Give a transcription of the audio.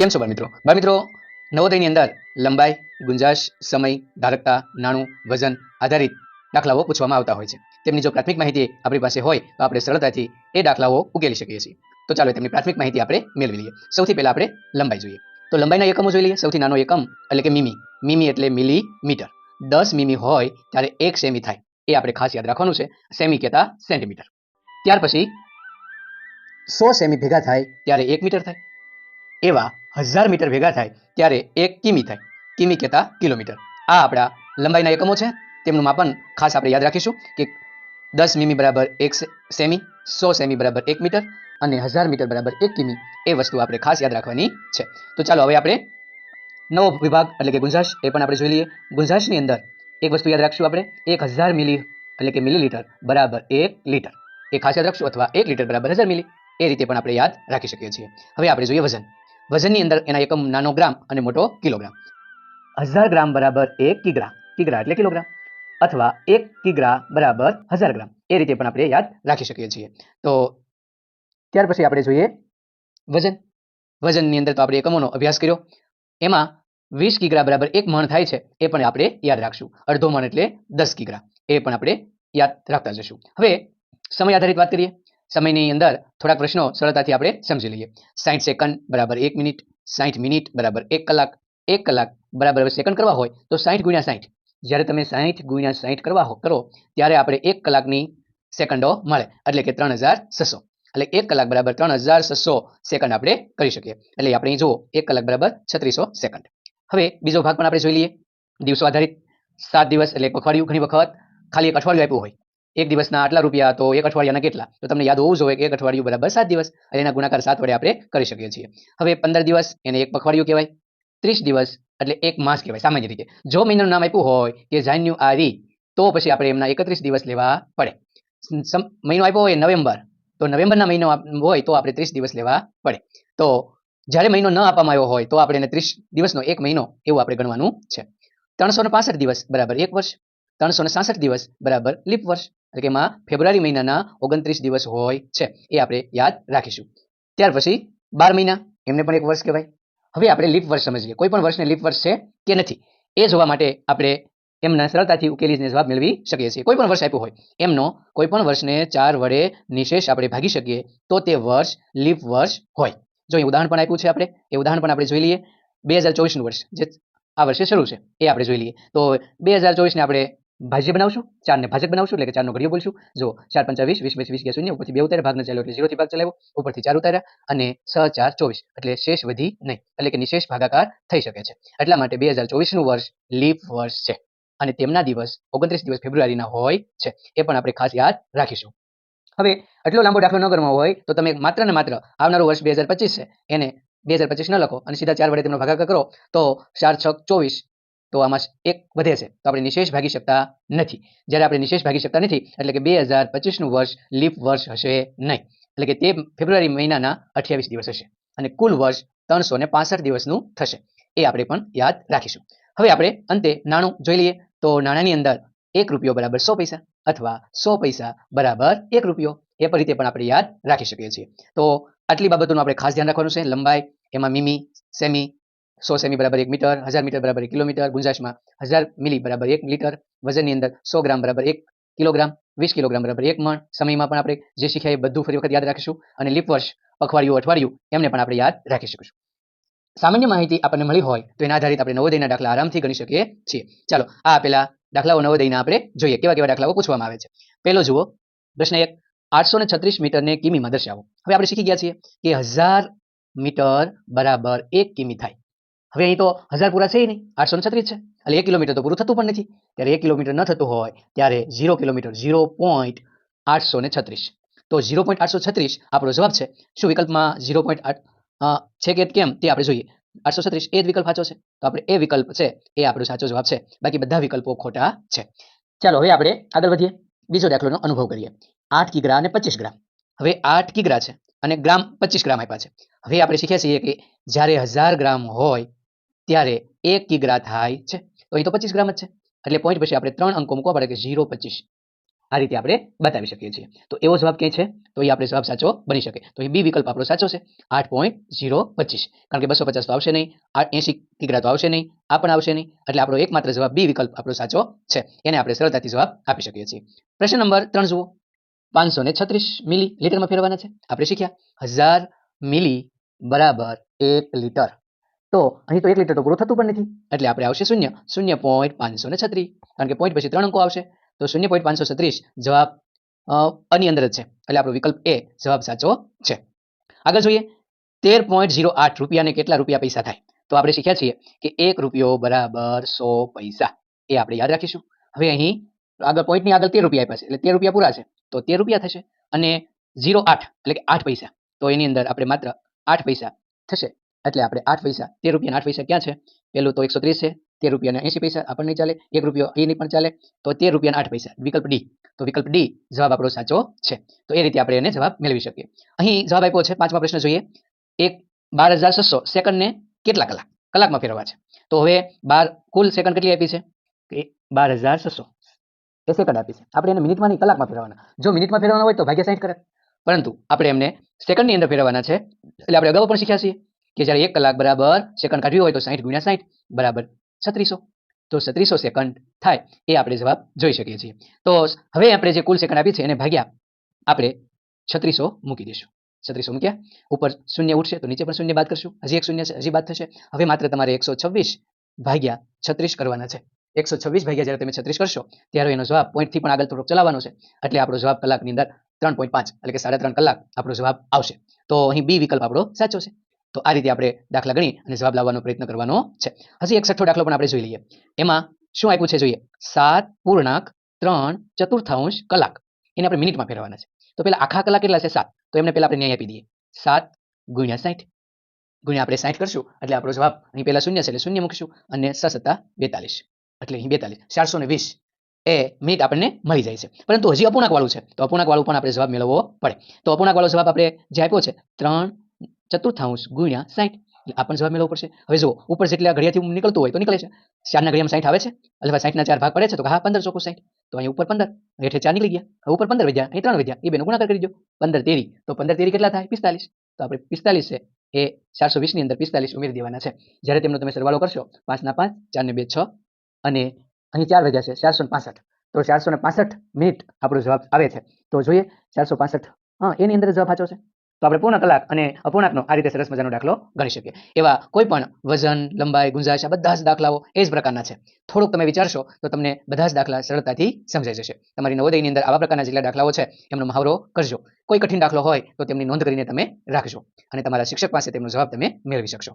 કેમ છો બાળ મિત્રો? બાળ મિત્રો, નવોદયની અંદર લંબાઈ, ગુંજાશ, સમય, ધારકતા, નાણું, વજન આધારિત દાખલાઓ પૂછવામાં આવતા હોય છે. તેમની જો પ્રાથમિક માહિતી આપણી પાસે હોય, તો આપણે સરળતાથી એ દાખલાઓ ઉકેલી શકીએ છીએ. તો ચાલો તેમની પ્રાથમિક માહિતી આપણે મેળવી લઈએ. સૌથી પહેલાં આપણે લંબાઈ જોઈએ. તો લંબાઈના એકમો જોઈ લઈએ. સૌથી નાનો એકમ એટલે કે મીમી. મીમી એટલે મિલીમીટર. દસ મીમી હોય ત્યારે એક સેમી થાય. એ આપણે ખાસ યાદ રાખવાનું છે. સેમી કહેતા સેન્ટીમીટર. ત્યાર પછી સો સેમી ભેગા થાય ત્યારે એક મીટર થાય. એવા હજાર મીટર ભેગા થાય ત્યારે એક કિમી થાય. કિમી કહેતા કિલોમીટર. આ આપણા લંબાઈના એકમો છે. તેમનું માપન ખાસ આપણે યાદ રાખીશું કે દસ મીમી બરાબર એક સેમી, સો સેમી બરાબર એક મીટર અને હજાર મીટર બરાબર એક કિમી એ વસ્તુ આપણે ખાસ યાદ રાખવાની છે. તો ચાલો હવે આપણે નવો વિભાગ એટલે કે ગુંજાશ એ પણ આપણે જોઈ લઈએ. ગુંજાશની અંદર એક વસ્તુ યાદ રાખશું આપણે. એક હજાર મિલી એટલે કે મિલીલીટર બરાબર એક લીટર. એ ખાસ યાદ રાખશું અથવા એક લીટર બરાબર હજાર મિલી. એ રીતે પણ આપણે યાદ રાખી શકીએ છીએ. હવે આપણે જોઈએ વજન. વજનની અંદર એના એકમ નાનો ગ્રામ અને મોટો કિલોગ્રામ. હજાર ગ્રામ બરાબર એક કિગ્રા. કિગ્રા એટલે કિલોગ્રામ. અથવા એક કિગ્રા બરાબર હજાર ગ્રામ. એ રીતે પણ આપણે યાદ રાખી શકીએ છીએ. તો ત્યાર પછી આપણે જોઈએ વજન. વજનની અંદર તો આપણે એકમોનો અભ્યાસ કર્યો. એમાં વીસ કિગ્રા બરાબર એક મણ થાય છે. એ પણ આપણે યાદ રાખશું. અડધો મણ એટલે દસ કિગ્રા. એ પણ આપણે યાદ રાખતા જશું. હવે સમય આધારિત વાત કરીએ. સમયની અંદર થોડાક પ્રશ્નો સરળતાથી આપણે સમજી લઈએ. સાઠ સેકન્ડ બરાબર એક મિનિટ સાઠ મિનિટ બરાબર એક કલાક એક કલાક બરાબર સેકન્ડ કરવા હોય તો સાઠ ગુણ્યા સાઠ જ્યારે તમે સાઠ ગુણ્યા સાઠ કરવા કરો, ત્યારે આપણે એક કલાકની સેકન્ડો મળે. એટલે કે ત્રણ હજાર છસો. એટલે એક કલાક બરાબર ત્રણ હજાર છસો સેકન્ડ આપણે કરી શકીએ. એટલે આપણે જુઓ, એક કલાક બરાબર છત્રીસો સેકન્ડ હવે બીજો ભાગ પણ આપણે જોઈ લઈએ. દિવસો આધારિત. સાત દિવસ એટલે પખવાડિયું ઘણી વખત. ખાલી એક અઠવાડિયું આપ્યું હોય. એક દિવસના આટલા રૂપિયા, તો એક અઠવાડિયાના કેટલા? તો તમને યાદ હોવું જોઈએ કે એક અઠવાડિયું બરાબર સાત દિવસ અને એના ગુણાકાર સાત વડે આપણે કરી શકીએ છીએ. હવે પંદર દિવસ, એને એક પખવાડિયું કહેવાય. ત્રીસ દિવસ, એટલે એક માસ કહેવાય, સામાન્ય રીતે. જો મહિનાનું નામ આપ્યું હોય કે જાન્યુઆરી, તો પછી આપણે એમના એકત્રીસ દિવસ લેવા પડે. મહિનો આપ્યો હોય નવેમ્બર, તો નવેમ્બરના મહિનો હોય તો આપણે ત્રીસ દિવસ લેવા પડે. તો જ્યારે મહિનો ન આપવામાં આવ્યો હોય, તો આપણે એને ત્રીસ દિવસનો એક મહિનો એવું આપણે ગણવાનું છે. ત્રણસો ને દિવસ, બરાબર, એક વર્ષ. ત્રણસો ને સાસઠ દિવસ બરાબર લીપ વર્ષ. એટલે કે એમાં ફેબ્રુઆરી મહિનાના ઓગણત્રીસ દિવસ હોય છે. એ આપણે યાદ રાખીશું. ત્યાર પછી બાર મહિના. એમને પણ એક વર્ષ કહેવાય. હવે આપણે લીપ વર્ષ સમજીએ. કોઈ પણ વર્ષને લીપ વર્ષ છે કે નથી. એ જોવા માટે આપણે એમના સરળતાથી ઉકેલીને જવાબ મેળવી શકીએ છીએ. કોઈ પણ વર્ષ આપ્યું હોય. એમનો કોઈ પણ વર્ષને ચાર વડે નિશેષ આપણે ભાગી શકીએ તો તે વર્ષ લીપ વર્ષ હોય. જો એ ઉદાહરણ પણ આપ્યું છે આપણે. એ ઉદાહરણ પણ આપણે જોઈ લઈએ. બે હજાર ચોવીસનું વર્ષ. જે આ વર્ષે શરૂ છે. એ આપણે જોઈ લઈએ. તો બે હજાર ચોવીસને આપણે ભાજ્ય બનાવશું? ચારને ભાજક બનાવશું એટલે કે ચારનો ઘડિયો બોલશું? જો ચાર પંચા વીસ વીસ વીસ વીસ ગયા શૂન્ય ઉપરથી બે ઉતાર્યા, ભાગને ચાલ્યો એટલે ઝીરોથી ભાગ ચલાવ્યો, ઉપરથી ચાર ઉતાર્યા અને છ, ચાર, ચોવીસ, એટલે શેષ વધી નહીં, એટલે કે નિશેષ ભાગાકાર થઈ શકે છે. એટલા માટે બે હજાર ચોવીસનું વર્ષ લીપ વર્ષ છે અને તેમના દિવસ ઓગણત્રીસ દિવસ ફેબ્રુઆરીના હોય છે. એ પણ આપણે ખાસ યાદ રાખીશું. હવે, એટલો લાંબો દાખલો ન કરવો હોય તો તમે માત્ર ને માત્ર આવનારું વર્ષ બે હજાર પચીસ છે. એને બે હજાર પચીસ ન લખો અને સીધા ચાર વડે તેમનો ભાગાકાર કરો તો ચાર, છ, ચોવીસ તો આમાં એક વધે છે. તો આપણે નિશેષ ભાગી શકતા નથી. જ્યારે આપણે નિશેષ ભાગી શકતા નથી, એટલે કે બે હજાર પચીસનું વર્ષ લીપ વર્ષ હશે નહીં. એટલે કે તે ફેબ્રુઆરી મહિનાના અઠ્યાવીસ દિવસ હશે. અને કુલ વર્ષ ત્રણસો ને પાસઠ દિવસનું થશે. એ આપણે પણ યાદ રાખીશું. હવે આપણે અંતે નાણું જોઈ લઈએ. તો નાણાંની અંદર એક રૂપિયો બરાબર સો પૈસા અથવા સો પૈસા બરાબર એક રૂપિયો. એ રીતે પણ આપણે યાદ રાખી શકીએ છીએ. તો આટલી બાબતોનું આપણે ખાસ ધ્યાન રાખવાનું છે. લંબાઈ, એમાં મીમી, સેમી સો સેમી બરાબર એક મીટર, હજાર મીટર બરાબર એક કિલોમીટર, ગુંજાશમાં હજાર મિલી બરાબર એક લીટર વજનની અંદર સો ગ્રામ બરાબર એક કિલોગ્રામ, વીસ કિલોગ્રામ બરાબર એક મણ. સમયમાં પણ આપણે જે શીખ્યા એ બધું ફરી વખત યાદ રાખીશું અને લીપ વર્ષ અઠવાડિયું અઠવાડિયું એમને પણ આપણે યાદ રાખી શકીશું. સામાન્ય માહિતી આપણને મળી હોય તો એના આધારિત આપણે નવોદયના દાખલા આરામથી ગણી શકીએ છીએ. ચાલો, આ આપેલા દાખલાઓ નવોદયના આપણે જોઈએ. કેવા કેવા દાખલાઓ પૂછવામાં આવે છે? પહેલો જુઓ, પ્રશ્ન એક, આઠસો ને છત્રીસ મીટરને કિમીમાં દર્શાવો. હવે આપણે શીખી ગયા છીએ કે હજાર મીટર બરાબર એક કિમી થાય. હવે અહીં તો હજાર પૂરા છે નહીં, આઠસો છત્રીસ છે. એટલે એક કિલોમીટર તો પૂરું થતું પણ નથી. ત્યારે એક કિલોમીટર ન થતું હોય, ત્યારે ઝીરો કિલોમીટર, ઝીરો પોઈન્ટ આઠસો ને છત્રીસ. તો ઝીરો પોઈન્ટ આઠસો છત્રીસ આપણો જવાબ છે. શું વિકલ્પમાં ઝીરો પોઈન્ટ આઠ છે કે કેમ તે આપણે જોઈએ. આઠસો છત્રીસ એ જ વિકલ્પ સાચો છે. તો આપણે એ વિકલ્પ છે, એ આપણો સાચો જવાબ છે. બાકી બધા વિકલ્પો ખોટા છે. ચાલો હવે આપણે આગળ વધીએ. બીજો દાખલોનો અનુભવ કરીએ. આઠ કિગ્રા અને પચીસ ગ્રામ. હવે આઠ કિગ્રા છે અને ગ્રામ પચીસ ગ્રામ આપ્યા છે. હવે આપણે શીખ્યા છીએ કે જ્યારે હજાર ગ્રામ હોય ત્યારે એક કિગ્રા થાય છે. તો અહીં તો પચીસ ગ્રામ જ છે. એટલે પોઈન્ટ પછી આપણે ત્રણ અંકો મૂકવા પડે કે ઝીરો પચીસ. આ રીતે આપણે બતાવી શકીએ છીએ. તો એવો જવાબ ક્યાં છે? તો એ આપણે જવાબ સાચો બની શકે. તો એ બી વિકલ્પ આપણો સાચો છે. આઠ પોઈન્ટ ઝીરો પચીસ. કારણ કે બસો પચાસ તો આવશે નહીં. આ એસી કિગ્રા તો આવશે નહીં. આ પણ આવશે નહીં. એટલે આપણો એકમાત્ર જવાબ બી વિકલ્પ આપણો સાચો છે. એને આપણે સરળતાથી જવાબ આપી શકીએ છીએ. પ્રશ્ન નંબર ત્રણ જુઓ. પાંચસો ને છત્રીસ મિલી લીટરમાં ફેરવાના છે. આપણે શીખ્યા. હજાર મિલી બરાબર એક લીટર. તો અહીં તો એક લીટર તો પૂરું થતું પણ નથી. એટલે આપણે આવશે શૂન્ય. શૂન્ય પોઈન્ટ પાંચસો ને છત્રીસ. કારણ કે પોઈન્ટ પછી ત્રણ અંકો આવશે. તો શૂન્ય પોઈન્ટ પાંચસો છત્રીસ જવાબ આની અંદર જ છે. એટલે આપણો વિકલ્પ એ જવાબ સાચો છે. આગળ જોઈએ. તેર પોઈન્ટ ઝીરો આઠ રૂપિયાને કેટલા રૂપિયા પૈસા થાય? તો આપણે શીખ્યા છીએ કે એક રૂપિયો બરાબર સો પૈસા. એ આપણે યાદ રાખીશું. હવે અહીં આગળ પોઈન્ટની આગળ તેર રૂપિયા છે. એટલે તેર રૂપિયા પૂરા છે. તો તેર રૂપિયા થશે અને ઝીરો આઠ, એટલે કે આઠ પૈસા. તો એની અંદર આપણે માત્ર આઠ પૈસા થશે. એટલે આપણે આઠ પૈસા, તેર રૂપિયા આઠ પૈસા ક્યાં છે? પેલું તો એકસો ત્રીસ છે, તેર રૂપિયાને એસી પૈસા આપણને નહીં ચાલે, એક રૂપિયો એ નહીં પણ ચાલે, તો તેર રૂપિયા આઠ પૈસા, વિકલ્પ ડી. તો વિકલ્પ ડી જવાબ આપણો સાચો છે. તો એ રીતે આપણે એને જવાબ મેળવી શકીએ. અહીં જવાબ આપ્યો છે પાંચમા પ્રશ્ન જોઈએ. એક બાર હજાર છસો સેકન્ડને કેટલા કલાક? કલાકમાં ફેરવવા છે. તો હવે બાર, કુલ સેકન્ડ કેટલી આપી છે? કે બાર હજાર છસો એ સેકન્ડ આપી છે. આપણે એને મિનિટમાં નહીં, કલાકમાં ફેરવાના જો મિનિટમાં ફેરવવાના હોય તો ભાગ્યા સાઈઠ કરે. પરંતુ આપણે એમને સેકન્ડની અંદર ફેરવવાના છે. એટલે આપણે અગાઉ પણ શીખ્યા છીએ. કે જ્યારે એક કલાક બરાબર સેકન્ડ કાઢવી હોય તો સાઠ ગુણ્યા સાહીઠ બરાબર છત્રીસો. તો છત્રીસો સેકન્ડ થાય એ આપણે જવાબ જોઈ શકીએ છીએ. તો હવે આપણે જે કુલ સેકન્ડ આપી છે એને ભાગ્યા આપણે છત્રીસો મૂકી દઈશું. છત્રીસો મૂક્યા, ઉપર શૂન્ય ઉઠશે તો નીચે પણ શૂન્ય બાદ કરશું. હજી એક શૂન્ય છે, હજી બાદ થશે. હવે માત્ર તમારે એકસો છવ્વીસ ભાગ્યા છત્રીસ કરવાના છે. એકસો છવ્વીસ ભાગ્યા જ્યારે તમે છત્રીસ કરશો ત્યારે એનો જવાબ પોઈન્ટથી પણ આગળ થોડોક ચલાવવાનો છે. એટલે આપણો જવાબ કલાકની અંદર ત્રણ પોઈન્ટ પાંચ, એટલે કે સાડા ત્રણ કલાક આપણો જવાબ આવશે. તો અહીં બી વિકલ્પ આપણો સાચો છે. તો આ રીતે આપણે દાખલા ગણી અને જવાબ લાવવાનો પ્રયત્ન કરવાનો છે. હજી એક છઠ્ઠો દાખલો પણ આપણે જોઈ લઈએ. એમાં શું આપ્યું છે જોઈએ? સાત પૂર્ણાંક ત્રણ ચતુર્થાંશ કલાક. એને આપણે મિનિટમાં ફેરવવાના છે. તો પેલા આખા કલાક કેટલા છે? સાત. તો એમને પેલા આપણે ન્યાય આપી દઈએ. સાત ગુણ્યા સાઠ. ગુણ્યા આપણે સાઠ કરશું. એટલે આપણો જવાબ અહીં પહેલા શૂન્ય છે એટલે શૂન્ય મૂકશું અને સ બેતાલીસ. એટલે અહીં બેતાલીસ. ચારસો ને વીસ એ મિનિટ આપણને મળી જાય છે. પરંતુ હજી અપૂર્ણાંક વાળું છે. તો અપૂર્ણાંક વાળું પણ આપણે જવાબ મેળવવો પડે. તો અપૂર્ણાંક વાળો જવાબ આપણે જે આપ્યો છે? ત્રણ ચતુર્થાંશ ગુણ્યા સાઠ એટલે આ જવાબ મેળવવો પડશે. હવે જો ઉપર જેટલા ઘડિયાથી નીકળતું હોય તો નીકળે છે. ચારના ઘડિયામાં સાઠ આવે છે અથવા સાઠના ચાર ભાગ પડે છે, તો હા, પંદર ચોખ્ખું સાઠ તો અહીં ઉપર પંદર, હેઠે ચાર નીકળી ગયા. ઉપર પંદર વધ્યા, અહીં ત્રણ વધ્યા. એ બેનો ગુણાકાર કરી દો. પંદર તેરી, તો પંદર તેરી કેટલા થાય? પિસ્તાલીસ. તો આપણે પિસ્તાલીસ છે, એ ચારસો વીસની અંદર પિસ્તાલીસ ઉમેરી દેવાના છે. જ્યારે તેમનો તમે સરવાળો કરશો, પાંચના પાંચ, ચારને બે છ, અને અહીં ચાર વધ્યા છે, ચારસો પાસઠ. તો ચારસો ને પાસઠ મિનિટ આપણો જવાબ આવે છે. તો જોઈએ, ચારસો પાસઠ, હા, એની અંદર જવાબ સાચો છે. તો આપણે પૂર્ણ કલાક અને અપૂર્ણાંકનો આ રીતે સરસ મજાનો દાખલો ગણી શકીએ. એવા કોઈ પણ વજન, લંબાઈ ગુંજાશ આ બધા જ દાખલાઓ એ જ પ્રકારના છે. થોડુંક તમે વિચારશો તો તમને બધા જ દાખલા સરળતાથી સમજાઈ જશે. તમારી નવોદયની અંદર આવા પ્રકારના જેટલા દાખલાઓ છે, એમનો મહાવરો કરજો. કોઈ કઠિન દાખલો હોય તો તેમની નોંધ કરીને તમે રાખજો અને તમારા શિક્ષક પાસે તેમનો જવાબ તમે મેળવી શકશો.